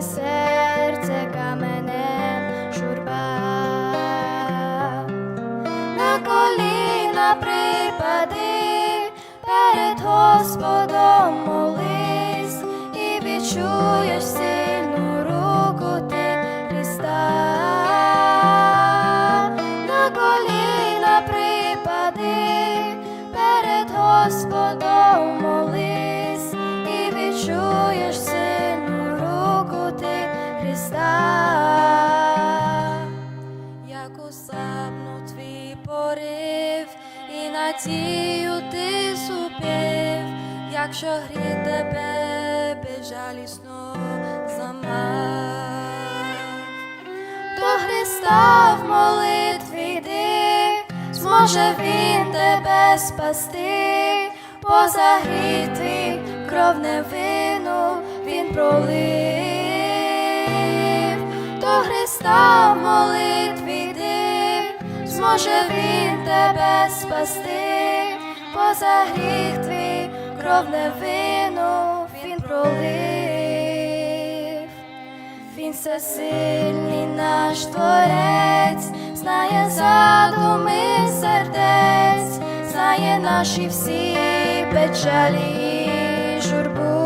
Серце каменем журба, на коліна припади перед Господом молись і відчуєш. Надію ти супів, якщо гріх тебе безжалісно зламав, до Христа в молитві йди, зможе Він тебе спасти, поза гріх твій кров невину Він пролив, до Христа в молитві йди, зможе Він тебе спасти, поза гріх твій кров невину Він пролив. Він всесильний наш творець, знає задуми сердець, знає наші всі печалі і журбу,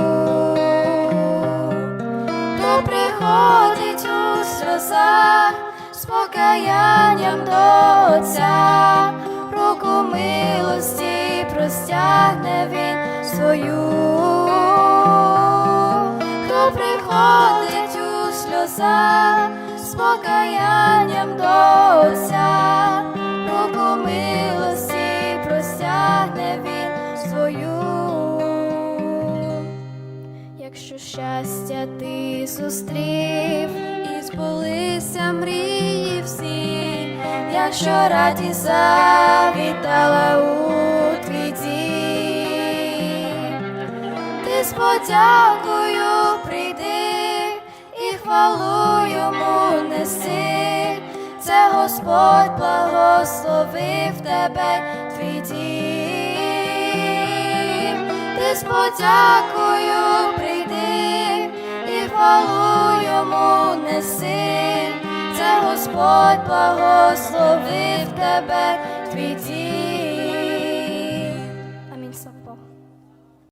то приходить у сльозах до Отця, руку милості простягне він свою хто приходить у сльозах з покаянням до Отця, руку милості простягне він свою. Якщо щастя ти зустрів і збулися мрії всі, якщо радість завітала у твій дім, ти з подякою прийди і хвалу йому неси, це Господь благословив тебе твій дім, ти з подякою прийди і хвалу йому неси, Господь благословив тебе твій дім.